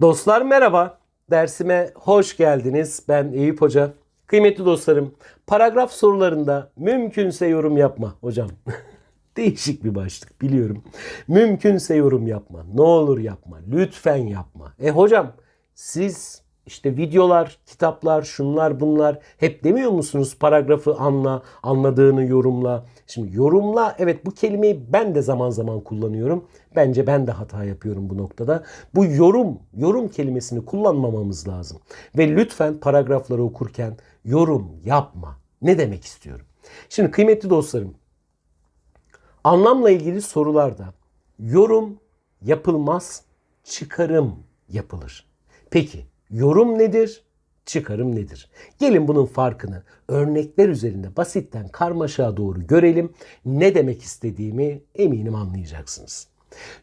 Dostlar merhaba. Dersime hoş geldiniz. Ben Eyüp Hoca. Kıymetli dostlarım, paragraf sorularında mümkünse yorum yapma hocam. Değişik bir başlık biliyorum. Mümkünse yorum yapma. Ne olur yapma. Lütfen yapma. E hocam siz işte videolar, kitaplar, şunlar bunlar hep demiyor musunuz paragrafı anla, anladığını yorumla. Şimdi yorumla evet bu kelimeyi ben de zaman zaman kullanıyorum. Bence ben de hata yapıyorum bu noktada. Bu yorum, yorum kelimesini kullanmamamız lazım. Ve lütfen paragrafları okurken yorum yapma. Ne demek istiyorum? Şimdi kıymetli dostlarım, anlamla ilgili sorularda yorum yapılmaz, çıkarım yapılır. Peki yorum nedir? Çıkarım nedir? Gelin bunun farkını örnekler üzerinde basitten karmaşaya doğru görelim. Ne demek istediğimi eminim anlayacaksınız.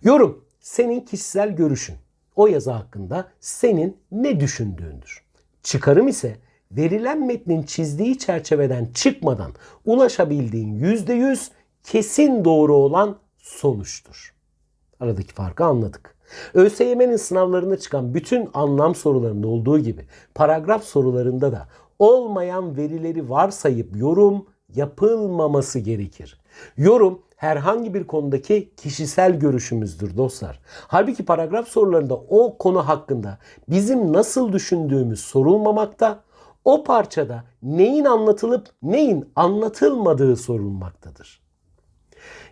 Yorum senin kişisel görüşün. O yazı hakkında senin ne düşündüğündür. Çıkarım ise verilen metnin çizdiği çerçeveden çıkmadan ulaşabildiğin %100 kesin doğru olan sonuçtur. Aradaki farkı anladık. ÖSYM'nin sınavlarında çıkan bütün anlam sorularında olduğu gibi paragraf sorularında da olmayan verileri varsayıp yorum yapılmaması gerekir. Yorum herhangi bir konudaki kişisel görüşümüzdür dostlar. Halbuki paragraf sorularında o konu hakkında bizim nasıl düşündüğümüz sorulmamakta, o parçada neyin anlatılıp neyin anlatılmadığı sorulmaktadır.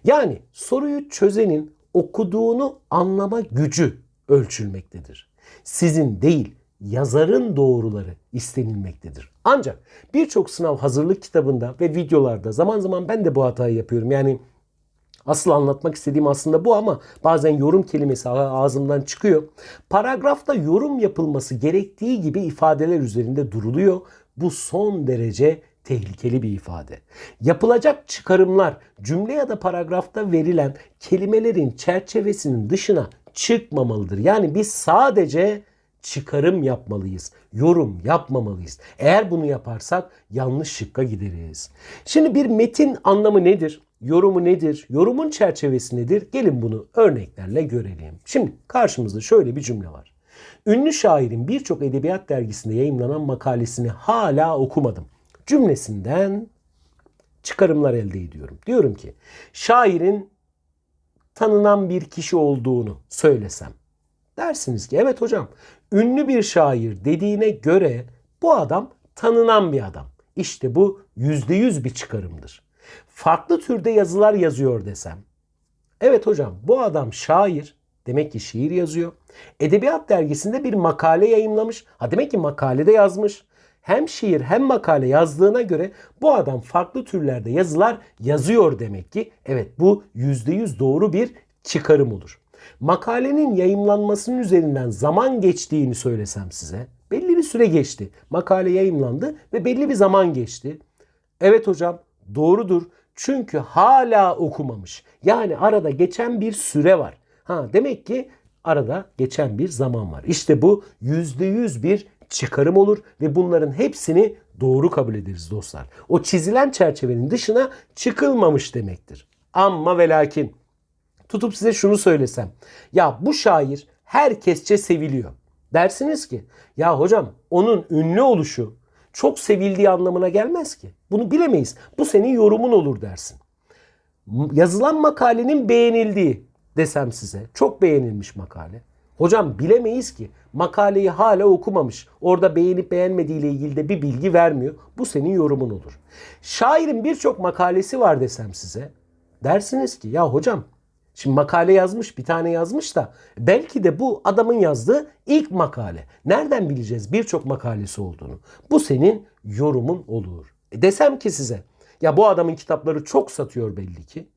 Yani soruyu çözenin okuduğunu anlama gücü ölçülmektedir. Sizin değil, yazarın doğruları istenilmektedir. Ancak birçok sınav hazırlık kitabında ve videolarda zaman zaman ben de bu hatayı yapıyorum. Yani Asıl anlatmak istediğim aslında bu ama bazen yorum kelimesi ağzımdan çıkıyor. Paragrafta yorum yapılması gerektiği gibi ifadeler üzerinde duruluyor. Bu son derece tehlikeli bir ifade. Yapılacak çıkarımlar cümle ya da paragrafta verilen kelimelerin çerçevesinin dışına çıkmamalıdır. Yani biz sadece çıkarım yapmalıyız. Yorum yapmamalıyız. Eğer bunu yaparsak yanlış şıkka gideriz. Şimdi bir metin anlamı nedir? Yorumu nedir? Yorumun çerçevesi nedir? Gelin bunu örneklerle görelim. Şimdi karşımızda şöyle bir cümle var. Ünlü şairin birçok edebiyat dergisinde yayınlanan makalesini hala okumadım. Cümlesinden çıkarımlar elde ediyorum. Diyorum ki şairin tanınan bir kişi olduğunu söylesem. Dersiniz ki evet hocam ünlü bir şair dediğine göre bu adam tanınan bir adam. İşte bu yüzde yüz bir çıkarımdır. Farklı türde yazılar yazıyor desem. Evet hocam bu adam şair. Demek ki şiir yazıyor. Edebiyat dergisinde bir makale yayınlamış. Ha demek ki makalede yazmış. Hem şiir hem makale yazdığına göre bu adam farklı türlerde yazılar yazıyor demek ki. Evet bu %100 doğru bir çıkarım olur. Makalenin yayımlanmasının üzerinden zaman geçtiğini söylesem size. Belli bir süre geçti. Makale yayımlandı ve belli bir zaman geçti. Evet hocam doğrudur. Çünkü hala okumamış. Yani arada geçen bir süre var. Ha demek ki arada geçen bir zaman var. İşte bu %100 bir çıkarım olur ve bunların hepsini doğru kabul ederiz dostlar. O çizilen çerçevenin dışına çıkılmamış demektir. Amma ve lakin tutup size şunu söylesem. Ya bu şair herkesçe seviliyor. Dersiniz ki ya hocam onun ünlü oluşu çok sevildiği anlamına gelmez ki. Bunu bilemeyiz. Bu senin yorumun olur dersin. Yazılan makalenin beğenildiği desem size. Çok beğenilmiş makale. Hocam bilemeyiz ki. Makaleyi hala okumamış. Orada beğenip beğenmediği ile ilgili de bir bilgi vermiyor. Bu senin yorumun olur. Şairin birçok makalesi var desem size. Dersiniz ki ya hocam Şimdi makale yazmış, bir tane yazmış da belki de bu adamın yazdığı ilk makale. Nereden bileceğiz birçok makalesi olduğunu? Bu senin yorumun olur. E desem ki size ya bu adamın kitapları çok satıyor belli ki.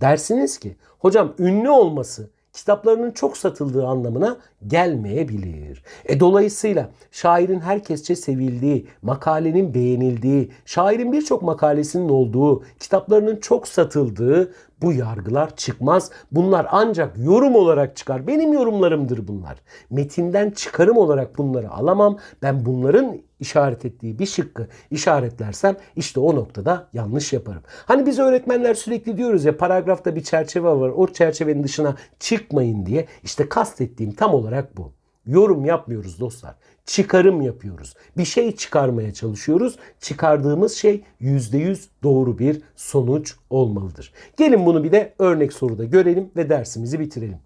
Dersiniz ki hocam ünlü olması kitaplarının çok satıldığı anlamına gelmeyebilir. E dolayısıyla şairin herkesçe sevildiği, makalenin beğenildiği, şairin birçok makalesinin olduğu, kitaplarının çok satıldığı bu yargılar çıkmaz. Bunlar ancak yorum olarak çıkar. Benim yorumlarımdır bunlar. Metinden çıkarım olarak bunları alamam. Ben bunların işaret ettiği bir şıkkı işaretlersem işte o noktada yanlış yaparım. Hani biz öğretmenler sürekli diyoruz ya paragrafta bir çerçeve var. O çerçevenin dışına çıkmayın diye. İşte kastettiğim tam olarak bu. yorum yapmıyoruz dostlar. Çıkarım yapıyoruz. Bir şey çıkarmaya çalışıyoruz. Çıkardığımız şey %100 doğru bir sonuç olmalıdır. Gelin bunu bir de örnek soruda görelim ve dersimizi bitirelim.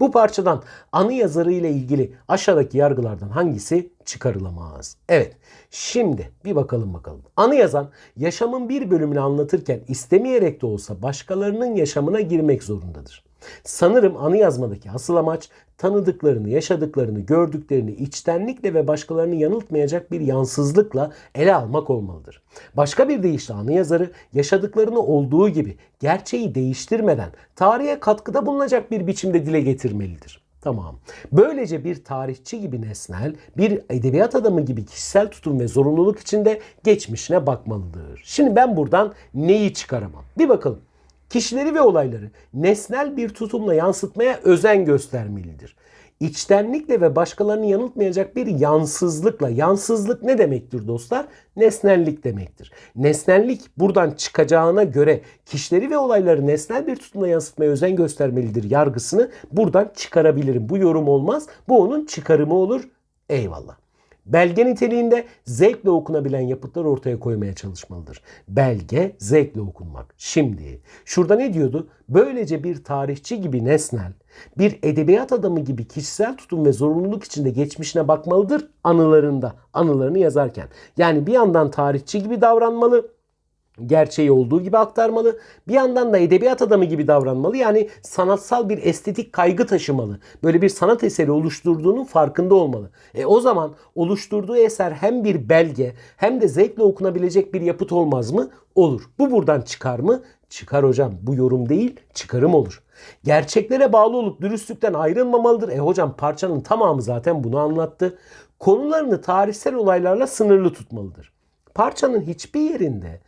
Bu parçadan anı yazarı ile ilgili aşağıdaki yargılardan hangisi çıkarılamaz? Evet. Şimdi bir bakalım bakalım. Anı yazan yaşamın bir bölümünü anlatırken istemeyerek de olsa başkalarının yaşamına girmek zorundadır. Sanırım anı yazmadaki asıl amaç tanıdıklarını, yaşadıklarını, gördüklerini içtenlikle ve başkalarını yanıltmayacak bir yansızlıkla ele almak olmalıdır. Başka bir deyişle anı yazarı yaşadıklarını olduğu gibi gerçeği değiştirmeden tarihe katkıda bulunacak bir biçimde dile getirmelidir. Tamam. Böylece bir tarihçi gibi nesnel, bir edebiyat adamı gibi kişisel tutum ve zorunluluk içinde geçmişine bakmalıdır. Şimdi ben buradan neyi çıkaramam? Bir bakalım kişileri ve olayları nesnel bir tutumla yansıtmaya özen göstermelidir. İçtenlikle ve başkalarını yanıltmayacak bir yansızlıkla. Yansızlık ne demektir dostlar? Nesnellik demektir. Nesnellik buradan çıkacağına göre kişileri ve olayları nesnel bir tutumla yansıtmaya özen göstermelidir yargısını buradan çıkarabilirim. Bu yorum olmaz. Bu onun çıkarımı olur. Eyvallah. Belge niteliğinde zevkle okunabilen yapıtlar ortaya koymaya çalışmalıdır. Belge zevkle okunmak. Şimdi şurada ne diyordu? Böylece bir tarihçi gibi nesnel, bir edebiyat adamı gibi kişisel tutum ve zorunluluk içinde geçmişine bakmalıdır anılarında, anılarını yazarken. Yani bir yandan tarihçi gibi davranmalı, gerçeği olduğu gibi aktarmalı. Bir yandan da edebiyat adamı gibi davranmalı. Yani sanatsal bir estetik kaygı taşımalı. Böyle bir sanat eseri oluşturduğunun farkında olmalı. E o zaman oluşturduğu eser hem bir belge hem de zevkle okunabilecek bir yapıt olmaz mı? Olur. Bu buradan çıkar mı? Çıkar hocam. Bu yorum değil, çıkarım olur. Gerçeklere bağlı olup dürüstlükten ayrılmamalıdır. E hocam parçanın tamamı zaten bunu anlattı. Konularını tarihsel olaylarla sınırlı tutmalıdır. Parçanın hiçbir yerinde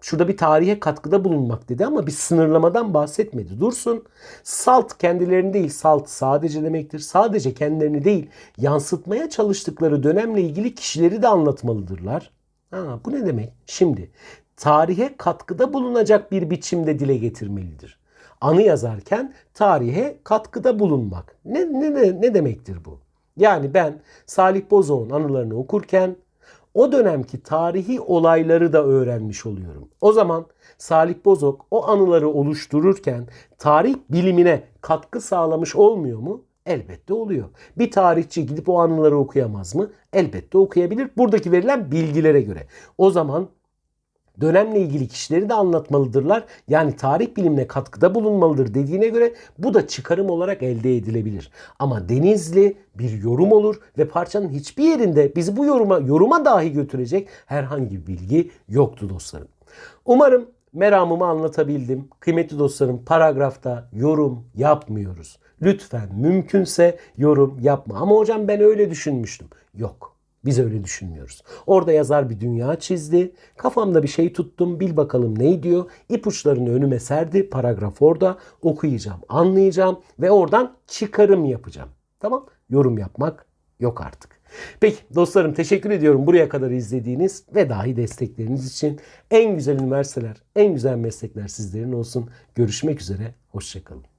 Şurada bir tarihe katkıda bulunmak dedi ama bir sınırlamadan bahsetmedi. Dursun. Salt kendilerini değil, salt sadece demektir. Sadece kendilerini değil, yansıtmaya çalıştıkları dönemle ilgili kişileri de anlatmalıdırlar. Ha, bu ne demek? Şimdi tarihe katkıda bulunacak bir biçimde dile getirmelidir. Anı yazarken tarihe katkıda bulunmak. Ne, ne, ne, demektir bu? Yani ben Salih Bozoğ'un anılarını okurken o dönemki tarihi olayları da öğrenmiş oluyorum. O zaman Salih Bozok o anıları oluştururken tarih bilimine katkı sağlamış olmuyor mu? Elbette oluyor. Bir tarihçi gidip o anıları okuyamaz mı? Elbette okuyabilir. Buradaki verilen bilgilere göre. O zaman dönemle ilgili kişileri de anlatmalıdırlar. Yani tarih bilimine katkıda bulunmalıdır dediğine göre bu da çıkarım olarak elde edilebilir. Ama Denizli bir yorum olur ve parçanın hiçbir yerinde bizi bu yoruma yoruma dahi götürecek herhangi bir bilgi yoktu dostlarım. Umarım meramımı anlatabildim. Kıymetli dostlarım paragrafta yorum yapmıyoruz. Lütfen mümkünse yorum yapma. Ama hocam ben öyle düşünmüştüm. Yok. Biz öyle düşünmüyoruz. Orada yazar bir dünya çizdi. Kafamda bir şey tuttum. Bil bakalım ne diyor. İpuçlarını önüme serdi. Paragraf orada. Okuyacağım, anlayacağım ve oradan çıkarım yapacağım. Tamam? Yorum yapmak yok artık. Peki dostlarım teşekkür ediyorum buraya kadar izlediğiniz ve dahi destekleriniz için. En güzel üniversiteler, en güzel meslekler sizlerin olsun. Görüşmek üzere. Hoşçakalın.